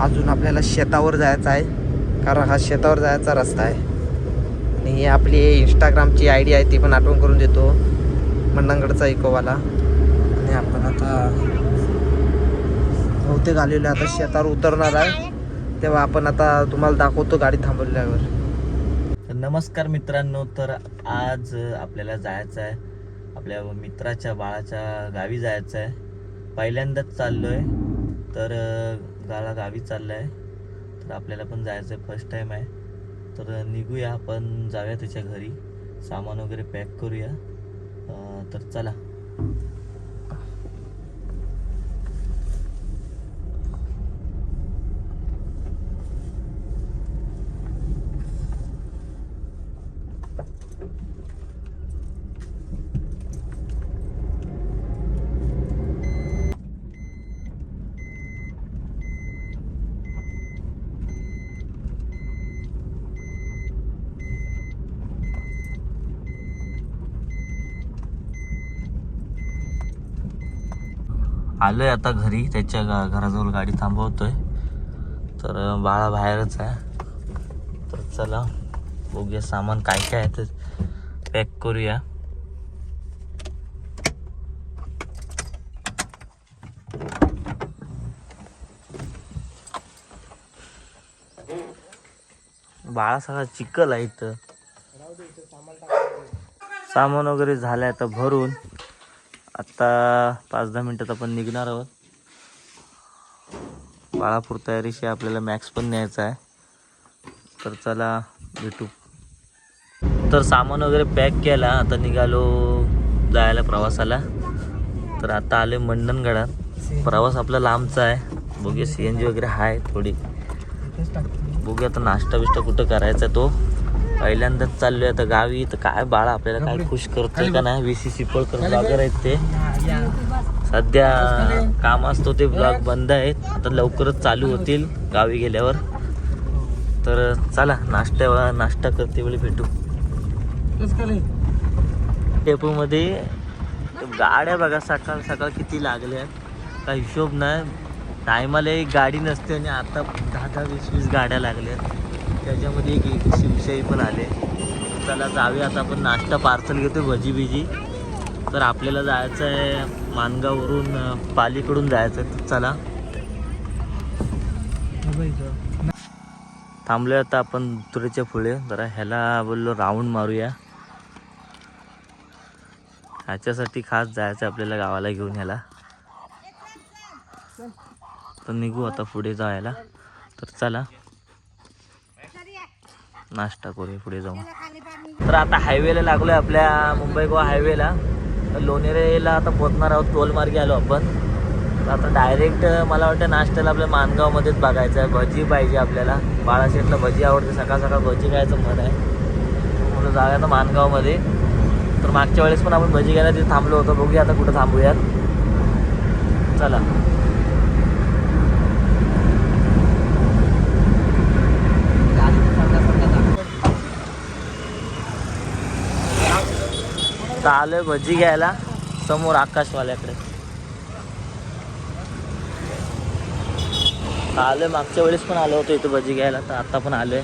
अजून आपल्याला शेतावर जायचं आहे. कारण हा शेतावर जायचा रस्ता आहे. आणि ही आपली इंस्टाग्रामची आय डी आहे ती पण आठवण करून देतो. मंडणगडचा इकोवाला. आणि आपण आता बहुतेक आलेलो आहे. आता शेतावर उतरणार आहे. तेव्हा आपण आता तुम्हाला दाखवतो गाडी थांबवल्यावर. तर नमस्कार मित्रांनो तर आज आपल्याला जायचं आहे. आपल्या मित्राच्या बाळाच्या गावी जायचं आहे. पहिल्यांदाच चाललो आहे तर गाला गावी चाललं आहे तर आपल्याला पण जायचं आहे फर्स्ट टाईम आहे. तर निघूया आपण जाऊया त्याच्या घरी. सामान वगैरे पॅक करूया. तर चला. आलोय आता घरी त्याच्या गा- घराजवळ गाडी थांबवतोय. तर बाळा बाहेरच आहे. तर चला बघूया सामान काय काय आहे ते पॅक करूया. बाळा सगळा चिखल आहे इथं. सामान वगैरे झालंय आता भरून. आता पाच दहा मिनटात आपण निघणार आहोत. बाळापूर तयारीशी आपल्याला मॅक्स पण न्यायचा आहे. तर चला भेटू. तर सामान वगैरे पॅक केला आता निघालो जायला प्रवासाला. तर आता आले मंडणगडात. प्रवास आपला लांबचा आहे. बघूया सी एन जी वगैरे आहे थोडी. बघूया आता नाश्ता बिष्टा कुठं करायचा आहे तो. पहिल्यांदाच चाललोय आता गावी. तर काय बाळा आपल्याला काय खुश करतोय का नाही? वीसी सिपळकर ब्लॉगर आहेत ते. सध्या काम असतो ते ब्लॉग बंद आहेत. आता लवकरच चालू होतील गावी गेल्यावर. तर चला नाश्त्या नाश्ता करते वेळी भेटू. टेपूमध्ये गाड्या बघा सकाळ सकाळ किती लागल्या. काय हिशोब नाही. टायमाला एक गाडी नसते आणि आता दहा दहा वीस वीस गाड्या लागल्यात त्याच्यामध्ये एक एक शिवशाही पण आले. चला जाऊया आता आपण. नाश्ता पार्सल घेतो भजी बिजी तर आपल्याला जायचं आहे मानगाववरून पालीकडून जायचं आहे तर चला. थांबलो आता आपण तुरीच्या पुढे. जरा ह्याला बोललो राऊंड मारूया. ह्याच्यासाठी खास जायचं आहे आपल्याला गावाला घेऊन ह्याला. तर निघू आता पुढे जायला. तर चला. नाश्ता करूया पुढे जाऊन. तर आता हायवेला लागलोय आपल्या मुंबई गोवा हायवेला तर लोणेरेला आता पोहोचणार आहोत टोलमार्गे आलो आपण. तर आता डायरेक्ट मला वाटतं नाश्त्याला आपल्या मानगावमध्येच बघायचं आहे. भजी पाहिजे आपल्याला. बाळाशेठला भजी आवडते. सकाळ सकाळ भजी खायचं मन आहे. म्हणून जाऊया तर मानगावमध्ये. तर मागच्या वेळेस पण आपण भजी घ्यायला तिथे थांबलो होतो. बघूया आता कुठं थांबूयात. चला. आलोय भजी घ्यायला समोर आकाशवाल्याकडे. आलोय मागच्या वेळेस पण आलो होतो इथं भजी घ्यायला तर आता पण आलोय.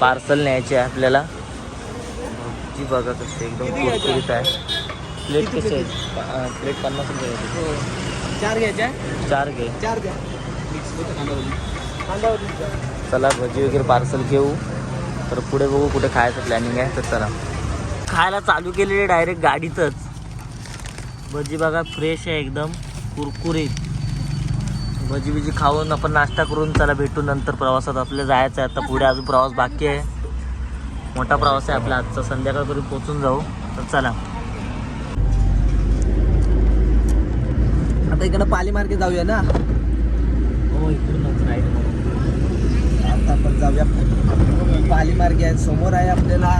पार्सल न्यायचे आहे आपल्याला. भजी बघा कसे एकदम कुरकुरीत आहे. प्लेट कसे आहे? प्लेट पन्नास रुपये होती. चार घ्यायच्या? चार घे. चार द्या चला भजी वगैरे पार्सल घेऊ. तर पुढे बघू कुठे खायचं प्लॅनिंग आहे तर चला. खायला चालू केलेली डायरेक्ट गाडीतच. भजी बघा फ्रेश आहे एकदम कुरकुरीत. भजी बिजी खाऊन आपण नाश्ता करून चला भेटू नंतर प्रवासात. आपल्या जायचं आहे आता पुढे अजून प्रवास बाकी आहे. मोठा प्रवास आहे आपला आजचा. संध्याकाळपर्यंत पोचून जाऊ. तर चला. आता इकडं पाली मार्गे जाऊया ना? हो इकडूनच राईट आता आपण जाऊया. पाली मार्गे आहे समोर आहे आपल्याला.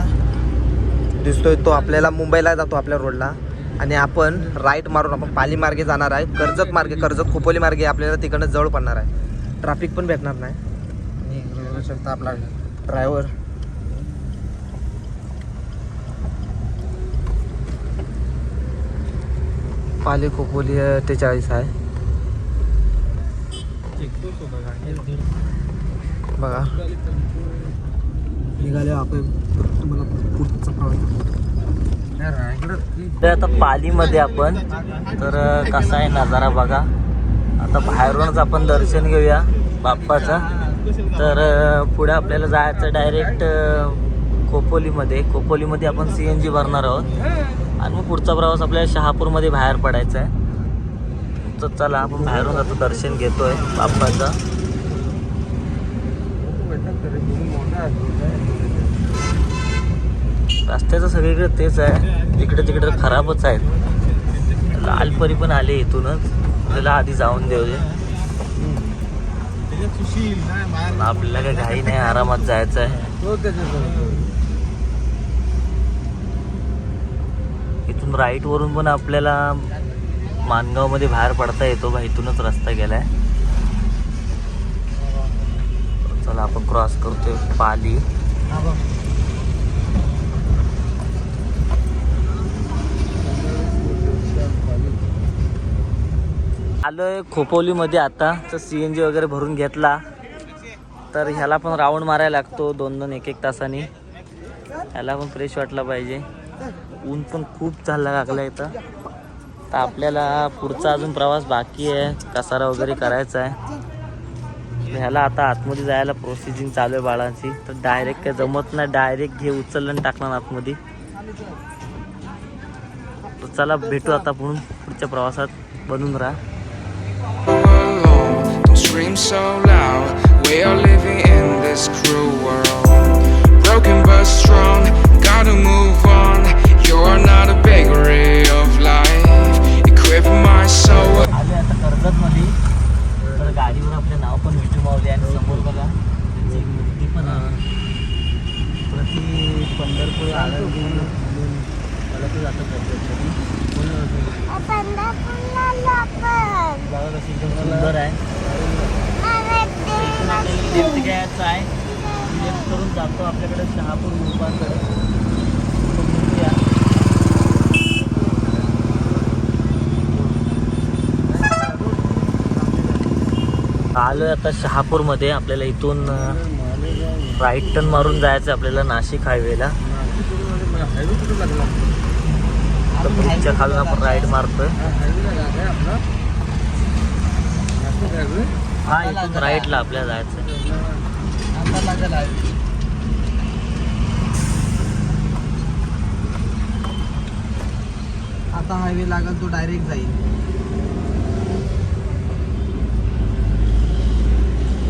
दिसतोय तो आपल्याला मुंबईला जातो आपल्या रोडला. आणि आपण राईट मारून आपण पाली मार्गे जाणार आहे. कर्जत मार्गे कर्जत खोपोली मार्गे आपल्याला तिकडनं जवळ पडणार आहे. ट्रॅफिक पण भेटणार नाही. आणि बघू शकता आपला ड्रायव्हर पाली खोपोली अठ्ठेचाळीस आहे. बघा. निघाले आपण तुम्हाला पुढचा प्रवास आता पालीमध्ये आपण तर कसा आहे नजारा बघा. आता बाहेरूनच आपण दर्शन घेऊया बाप्पाचं. तर पुढे आपल्याला जायचं डायरेक्ट खोपोलीमध्ये खोपोलीमध्ये आपण सी एन जी भरणार आहोत. आणि मग पुढचा प्रवास आपल्याला शहापूरमध्ये बाहेर पडायचा आहे. तर चला आपण बाहेरून आता दर्शन घेतोय बाप्पाचं. रस्त्याचं सगळीकडे तेच आहे. इकडे तिकडे खराबच आहेत. लालपरी पण आले इथूनच. त्याला आधी जाऊन देऊ आपल्याला काही घाई नाही आरामात जायचं आहे. इथून राईट वरून पण आपल्याला मानगावमध्ये बाहेर पडता येतो बा इथूनच रस्ता गेलाय चला आपण क्रॉस करतोय पाली. आलोय खोपोलीमध्ये आता. तर सी एन जी वगैरे भरून घेतला. तर ह्याला पण राऊंड मारायला लागतो दोन दोन एक एक तासाने. ह्याला पण फ्रेश वाटला पाहिजे. ऊन पण खूप चालला लागला इथं. तर आपल्याला पुढचा अजून प्रवास बाकी आहे. कसारा वगैरे करायचा आहे. ह्याला आता आतमध्ये जायला प्रोसिजिंग चालू आहे बाळांची. तर डायरेक्ट काय जमत नाही डायरेक्ट घे उचललं टाकणार आतमध्ये. तर चला भेटू आता पुढून पुढच्या प्रवासात. बनून राहा. Alone. गाडीवर आपले नाव पण विठू मावले आणि समोर बघा त्यांची एक मूर्ती पण आहे. प्रति पंढरपूर आळंदी मला ते जातं कर्जत बघा कशी एकदम सुंदर आहे. लेफ्ट घ्यायचं आहे? लेफ्ट करून जातो आपल्याकडे शहापूर रूपांकडे तो मूर्ती आहे आलोय आता शहापूरमध्ये. आपल्याला इथून राईट टर्न मारून जायचं आपल्याला नाशिक हायवेला ब्रिजच्या खालून आपण राईट मारतोय. हा इथून राईटला आपल्याला जायचं आता हायवे लागल तो डायरेक्ट जाईल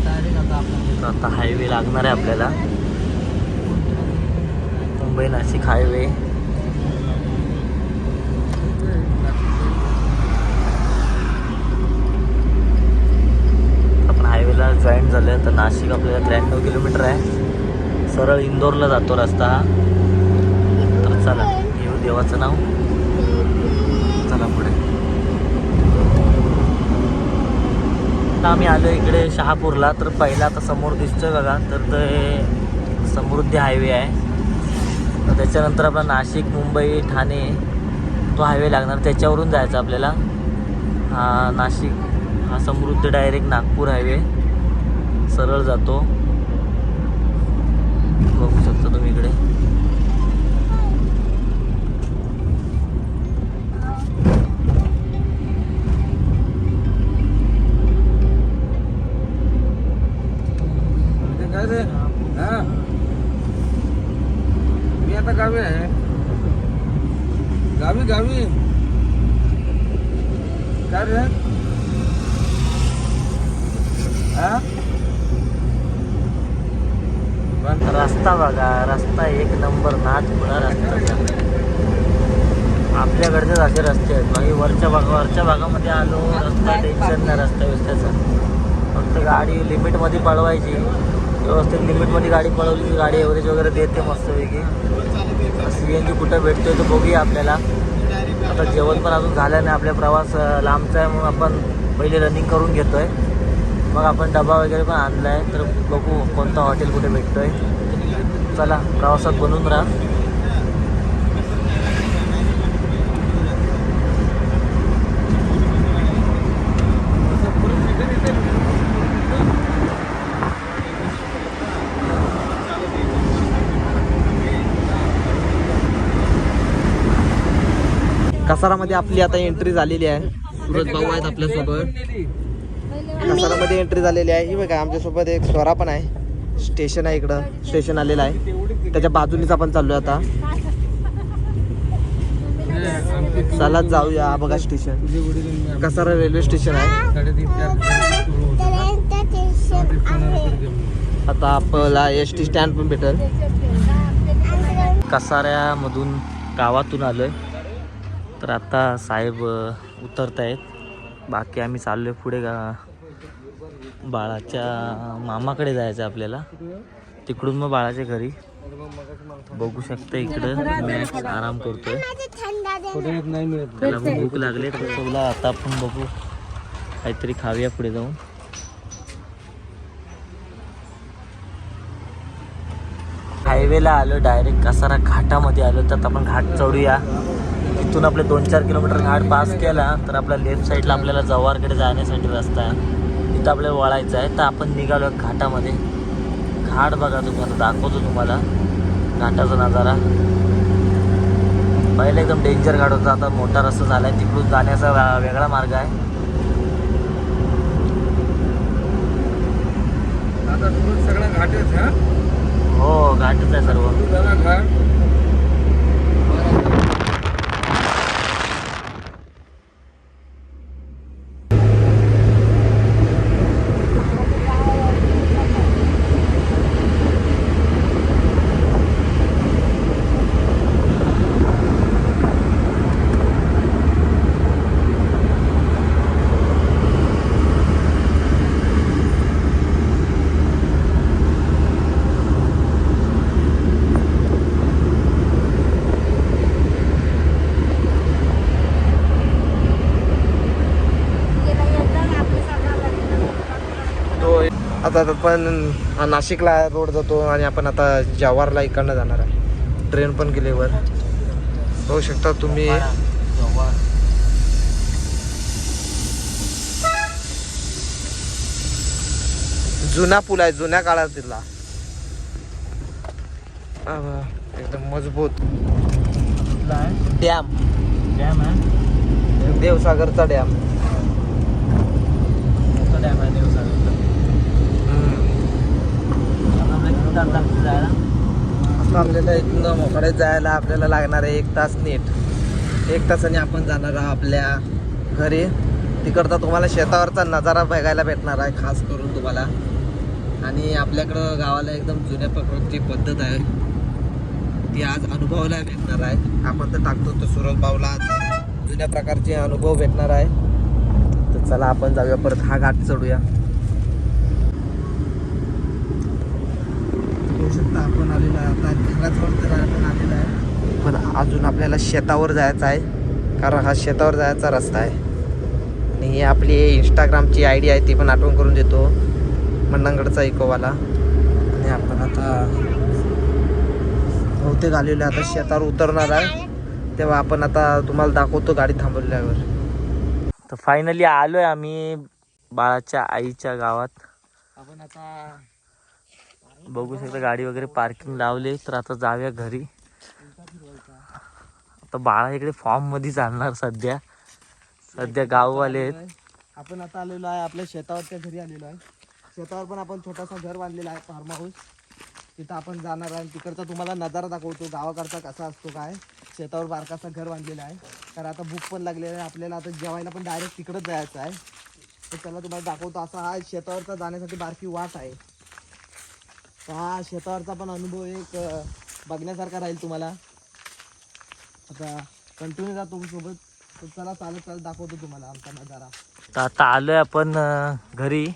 डायरेक्ट आता हायवे लागणार आहे आपल्याला. मुंबई नाशिक हायवे आपण हायवेला जॉईन झालं तर नाशिक आपल्याला त्र्याण्णव किलोमीटर आहे. सरळ इंदोरला जातो रस्ता. तर चला येऊ देवाचं नाव चला पुढे आता आम्ही आलो इकडे शहापूरला. तर पहिला आता समोर दिसतोय बघा. तर ते समृद्धी हायवे आहे. तर त्याच्यानंतर आपला नाशिक मुंबई ठाणे तो हायवे लागणार. त्याच्यावरून जायचं आपल्याला. हा नाशिक. हा समृद्धी डायरेक्ट नागपूर हायवे. सरळ जातो. बघू शकता तुम्ही इकडे. काय रे? हा. मी आता गावी आहे. गावी गावी. काय रे? हा? रस्ता बघा रस्ता एक नंबर नाच पुढा रस्ता. आपल्याकडचे असे रस्ते आहेत. बाकी वरच्या भागा वरच्या भागामध्ये आलो रस्ता टेन्शन नाही रस्ता व्यवस्थेचं. फक्त गाडी लिमिटमध्ये पळवायची. व्यवस्थित लिमिटमध्ये गाडी पळवली गाडी एव्हरेज वगैरे देते मस्तपैकी. सी एन जी कुठं भेटतोय तर बघूया आपल्याला. आता जेवण पण अजून झालं नाही आपला प्रवास लांबचा आहे म्हणून आपण पहिले रनिंग करून घेतोय. मग आपण डबा वगैरे पण आणला आहे तर बघू कोणतं हॉटेल कुठे भेटतोय. चला प्रवासात बनून राहा. कसारामध्ये आपली आता एंट्री झालेली आहे. सूरज भाऊ आहेत आपल्यासोबत. कसारामध्ये एंट्री झालेली आहे. ही बघा आमच्यासोबत एक स्वरा पण आहे. स्टेशन आहे इकडं. स्टेशन आलेलं आहे. त्याच्या बाजूनीच आपण आहे आता. चला जाऊया. बघा स्टेशन कसारा रेल्वे स्टेशन आहे. आता आपल्याला एस टी स्टँड पण भेटेल. कसाऱ्यामधून गावातून आलं आहे तर आता साहेब उतरत आहेत बाकी आम्ही चाललो आहे पुढे गा बाळाच्या मामाकडे जायचं आपल्याला. तिकडून मग बाळाच्या घरी. बघू शकता इकडं. मॅक्स आराम करतोय. त्याला भूक लागली. तर चला आता आपण बघू. काहीतरी खाऊया पुढे जाऊन. हायवेला आलो डायरेक्ट कसारा घाटामध्ये आलो. तर आपण घाट चढूया. तिथून आपले दोन चार किलोमीटर घाट पास केला तर आपल्या लेफ्ट साईडला आपल्याला जव्हारकडे जाण्यासाठी रस्ता आहे. तिथं आपल्याला वळायचं आहे. तर आपण निघालो घाटामध्ये. घाट बघा तुम्ही आता दाखवतो तुम्हाला. घाटाचा नजारा. पहिले एकदम डेंजर घाट होता. आता मोठा रस्ता झाला आहे तिकडून जाण्याचा वेगळा मार्ग आहे. सगळं घाटच हा? हो घाटच आहे सर्व. घाट तो आता आपण हा नाशिकला रोड जातो आणि आपण आता जव्हारला इकडनं जाणार आहे. ट्रेन पण गेली वर. बघू शकता तुम्ही. जुना पूल आहे जुन्या काळातला एकदम मजबूत. डॅम डॅम आहे. देवसागरचा डॅम डॅम आहे देवसागरचा. आता तास जायला? आता आपल्याला इथनं मोकळे जायला आपल्याला लागणार आहे एक तास नीट. एक तासाने आपण जाणार आहोत आपल्या घरी. तिकडचा तुम्हाला शेतावरचा नजारा बघायला भेटणार आहे खास करून तुम्हाला. आणि आपल्याकडं गावाला एकदम जुन्या प्रकारची पद्धत आहे. ती आज अनुभवायला भेटणार आहे. आपण तर टाकतो तर सुरज भाऊला जुन्या प्रकारचे अनुभव भेटणार आहे. तर चला आपण जाऊया परत हा घाट चढूया. शकता. आपण आलेलो आहे आता घराजवळ तर आपण आलेलो आहे. पण अजून आपल्याला शेतावर जायचं आहे. कारण हा शेतावर जायचा रस्ता आहे. आणि ही आपली इंस्टाग्रामची आय डी आहे ती पण आठवण करून देतो. मंडणगडचा इकोवाला. आणि आपण आता बहुतेक आलेलो आहे. आता शेतावर उतरणार आहे. तेव्हा आपण आता तुम्हाला दाखवतो गाडी थांबवल्यावर. तर फायनली आलोय आम्ही बाळाच्या आईच्या गावात. आपण आता बघू शकता गाडी वगैरे पार्किंग लावले तर आता जाऊया घरी. आता बाळा इकडे फॉर्ममध्ये चालणार सध्या. सध्या गाववाले आहेत. आपण आता आलेलो आहे आपल्या शेतावरच्या घरी आलेलो आहे. शेतावर पण आपण छोटासा घर बांधलेला आहे फार्म हाऊस तिथं आपण जाणार आहे. तिकडचा तुम्हाला नजारा दाखवतो गावाकडचा कसा असतो काय. शेतावर बारकासा घर बांधलेला आहे. कारण आता भूक पण लागलेला आहे. आपल्याला आता जेवायला पण डायरेक्ट तिकडंच जायचं आहे. तर त्याला तुम्हाला दाखवतो असा हा शेतावरचा जाण्यासाठी बारकी वाट आहे. हा शेतावरचा पण अनुभव एक बघण्यासारखा राहील तुम्हाला. आता कंटिन्यू जा तुमच्यासोबत. चला चालत चालत दाखवतो तुम्हाला आमचा नजारा. तर आता आलोय आपण घरी.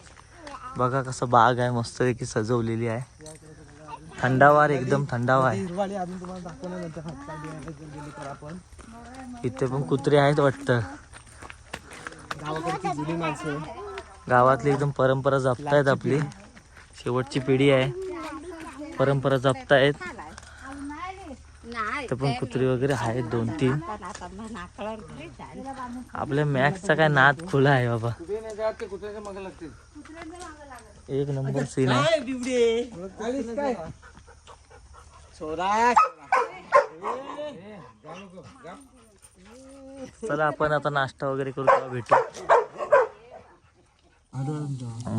बघा कसं बाग आहे मस्तपैकी सजवलेली आहे. थंडावार एकदम थंडावा आहे. हिरवाळी अजून तुम्हाला दाखवणार नंतर हातपाय धुवायला जर गेलो तर आपण. इथे पण कुत्रे आहेत वाटतं. गावाकडची जुनी माणसं. गावातली एकदम परंपरा जपतायत आपली. शेवटची पिढी आहे. परंपरा जपतायत तर पण कुत्री वगैरे आहेत दोन तीन. आपल्या मॅक्सचा काय नाद खुला आहे बाबा. एक नंबर सीन आहे. चला आपण आता नाश्ता वगैरे करू तेव्हा भेटू.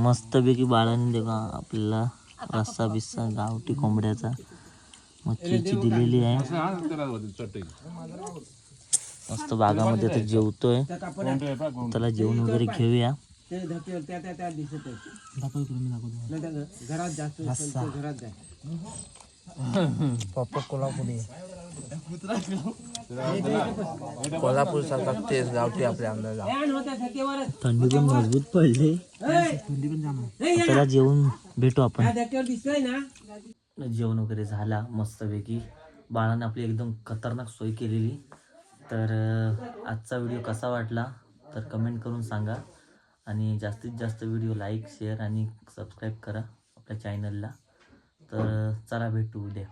मस्तपैकी बाळाने देवा आपल्याला रस्सा बिस्सा गावठी कोंबड्याचा मच्छीची दिलेली आहे. मस्त बागामध्ये आता जेवतोय. त्याला जेवण वगैरे घेऊया. घरात जास्त घरात जाय प्रॉपर कोल्हापुरी. कोल्हापूर सारखा टेस्ट गावठी आपल्या अंदाजा थंडी पण मजबूत पडली. त्याला जेवण भेटू आपण. जेवण वगैरे झाला मस्तपैकी. बाळाने आपली एकदम खतरनाक सोय केलेली. तर आजचा व्हिडिओ कसा वाटला तर कमेंट करून सांगा. आणि जास्तीत जास्त व्हिडिओ लाईक शेअर आणि सबस्क्राईब करा आपल्या चॅनलला. तर चला भेटू उद्या.